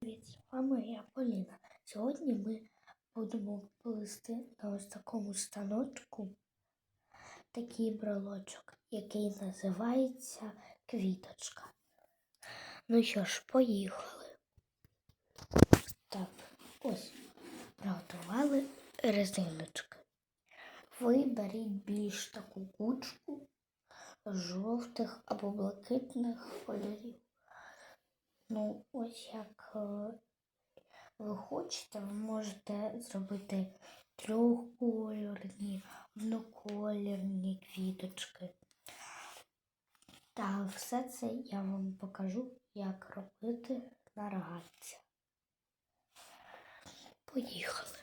Привіт, з вами я Поліна. Сьогодні ми будемо плести на ось такому станочку такий брелочок, який називається квіточка. Ну що ж, поїхали. Так, ось приготували резиночки. Ви беріть більш таку кучку жовтих або блакитних кольорів. Ну, ось як е, ви хочете, ви можете зробити трьохкольорні, однокольорні квіточки. Та все це я вам покажу, як робити на рогатці. Поїхали.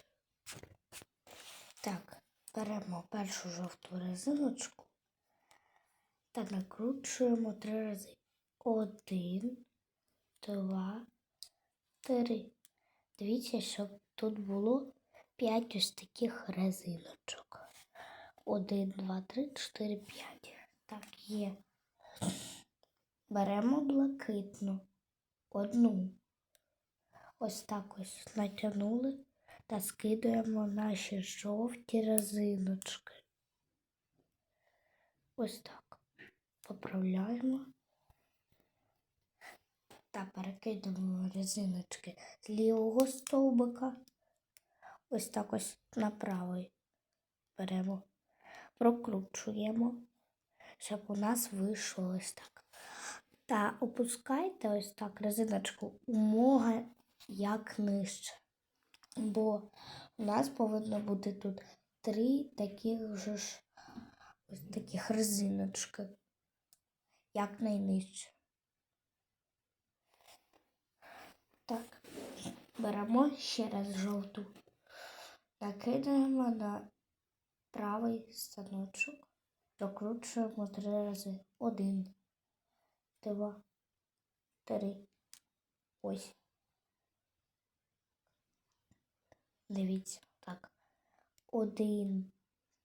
Так, беремо першу жовту резиночку та накручуємо три рази. Один, два, три. Дивіться, щоб тут було п'ять ось таких резиночок. Один, два, три, чотири, п'ять. Так, є. Беремо блакитну. Одну. Ось так ось натягнули та скидаємо наші жовті резиночки. Ось так. Поправляємо та перекидуємо резиночки з лівого стовбика. Ось так ось на правий беремо, прокручуємо, щоб у нас вийшло ось так. Та опускайте ось так резиночку умога як нижче. Бо у нас повинно бути тут три таких же ж ось таких резиночки, як найнижче. Так, беремо ще раз жовту, накидаємо на правий станочок, прокручуємо три рази. Один, два, три. Ось. Дивіться, так. Один,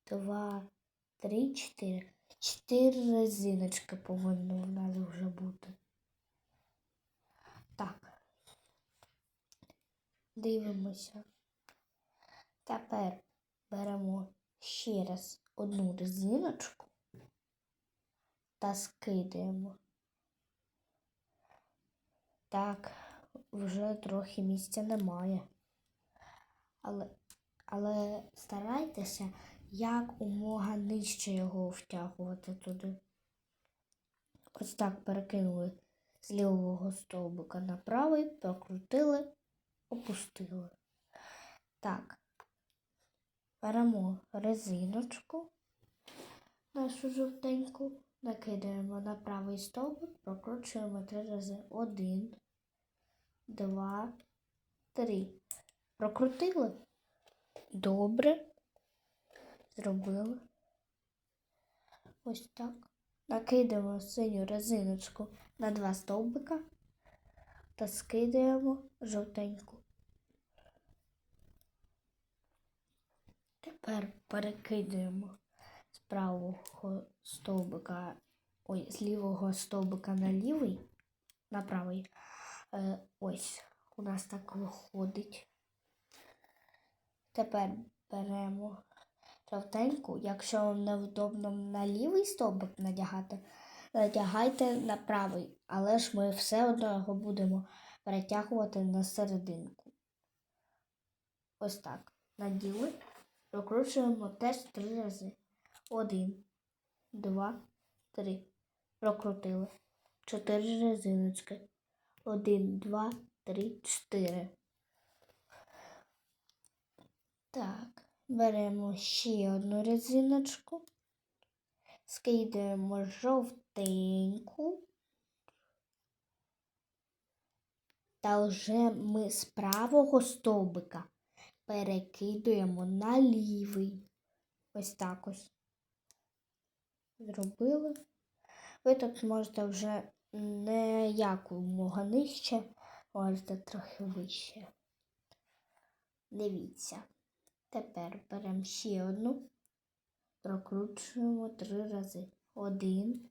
два, три, чотири. Чотири резиночки повинно в нас вже бути. Так. Дивимося. Тепер беремо ще раз одну резиночку та скидаємо. Так, вже трохи місця немає. Але, але старайтеся як умога нижче його втягувати туди. Ось так перекинули з лівого стовбика на правий, прокрутили опустили. Так, беремо резиночку, нашу жовтеньку, накидаємо на правий стовбик, прокручуємо три рази. Один, два, три. Прокрутили? Добре. Зробили. Ось так. Накидаємо синю резиночку на два стовбика та скидаємо жовтеньку. Тепер перекидаємо з правого стовбика, ой, з лівого стовбика на лівий, на правий. Е, ось у нас так виходить. Тепер беремо жовтеньку, якщо вам невдобно на лівий стовбик надягати, надягайте на правий, але ж ми все одно його будемо перетягувати на серединку. Ось так. Наділи. Прокручуємо теж три рази. Один, два, три. Прокрутили. Чотири резиночки. Один, два, три, чотири. Так, беремо ще одну резиночку. Скидаємо жовтеньку. Та вже ми з правого стовбика перекидуємо на лівий. Ось так ось. Зробили. Ви тут можете вже не якомога нижче, можете трохи вище. Дивіться. Тепер беремо ще одну, прокручуємо три рази. Один,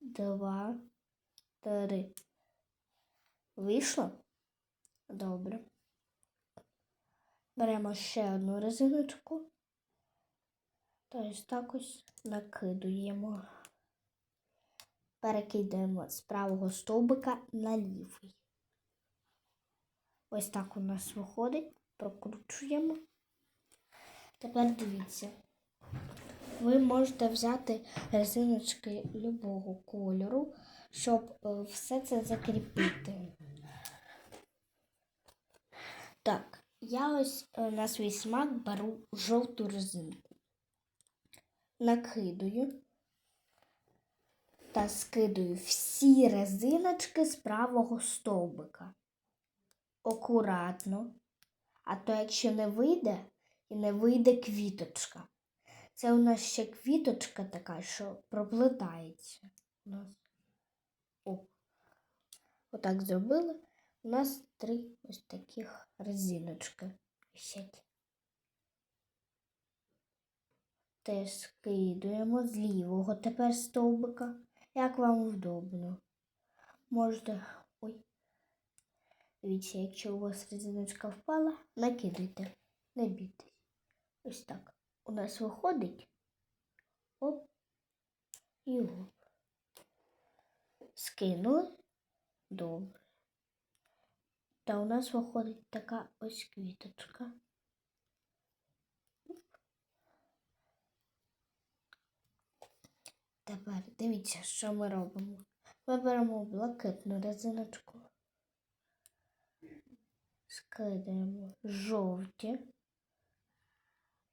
два, три. Вийшло? Добре. Беремо ще одну резиночку. Та ось так ось накидуємо. Перекидаємо з правого стовбика на лівий. Ось так у нас виходить. Прокручуємо. Тепер дивіться. Ви можете взяти резиночки любого кольору, щоб е, все це закріпити. Так, я ось е, на свій смак беру жовту резинку. Накидую та скидаю всі резиночки з правого стовбика. Акуратно. А то якщо не вийде, і не вийде квіточка. Це у нас ще квіточка така, що проплетається. Отак зробили. У нас три ось таких резиночки висять. Теж скидуємо з лівого тепер стовбика, як вам вдобно. Можете. Ой. Дивіться, якщо у вас резиночка впала, накидайте, не бійтесь. Ось так. У нас виходить. Оп. І оп. Скинули. Добре. Та у нас виходить така ось квіточка. Тепер дивіться, що ми робимо. Ми беремо блакитну резиночку, скидаємо жовті.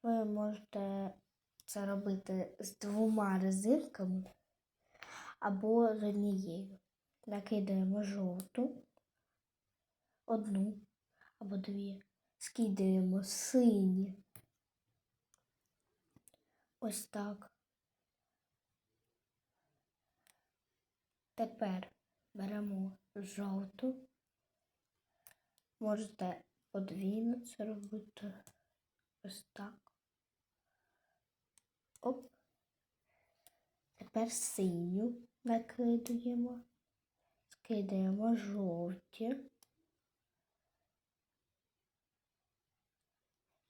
Ви можете це робити з двома резинками або з однією. Накидаємо жовту, одну або дві, скидаємо сині. Ось так. Тепер беремо жовту. Можете подвійно це робити ось так. Оп. Тепер синю накидуємо, скидаємо жовті.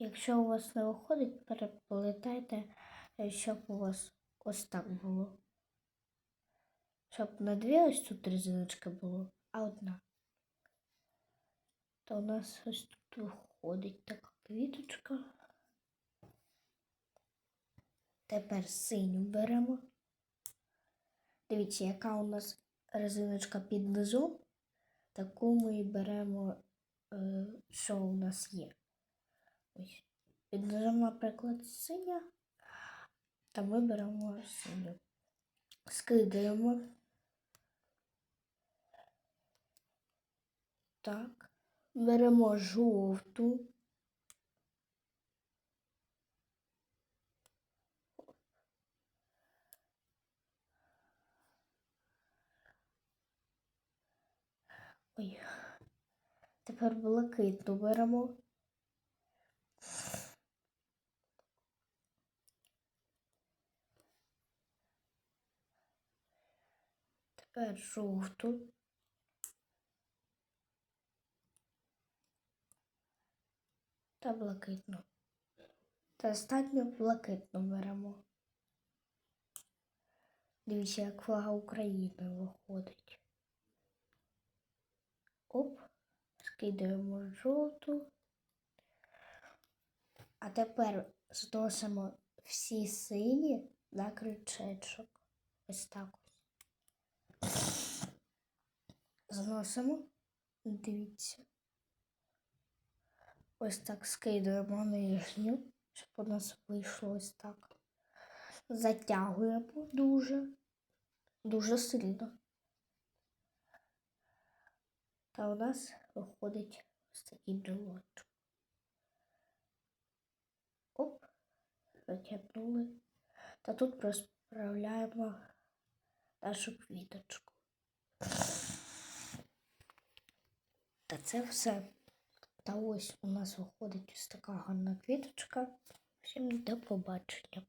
Якщо у вас не виходить, переплетайте, щоб у вас ось так було. Щоб не дві ось тут резиночки було, а одна. То у нас ось тут виходить така квіточка. Тепер синю беремо. Дивіться, яка у нас резиночка під низом, таку ми і беремо, е, що у нас є. Ось. Під наприклад, синя, та ми беремо синю. Скидаємо. Так. Беремо жовту. Ой. Тепер блакитну беремо. Тепер жовту. Та блакитну. Та останню блакитну беремо. Дивіться, як флага України виходить. Оп, скидаємо жовту. А тепер зносимо всі сині на крючечок. Ось так. Зносимо. Дивіться. Ось так скидаємо нижню, щоб у нас вийшло ось так. Затягуємо дуже, дуже сильно. Та у нас виходить ось такий брелочок. Оп, затягнули. Та тут розправляємо нашу квіточку. Та це все. Та ось у нас виходить ось така гарна квіточка. Всім до побачення.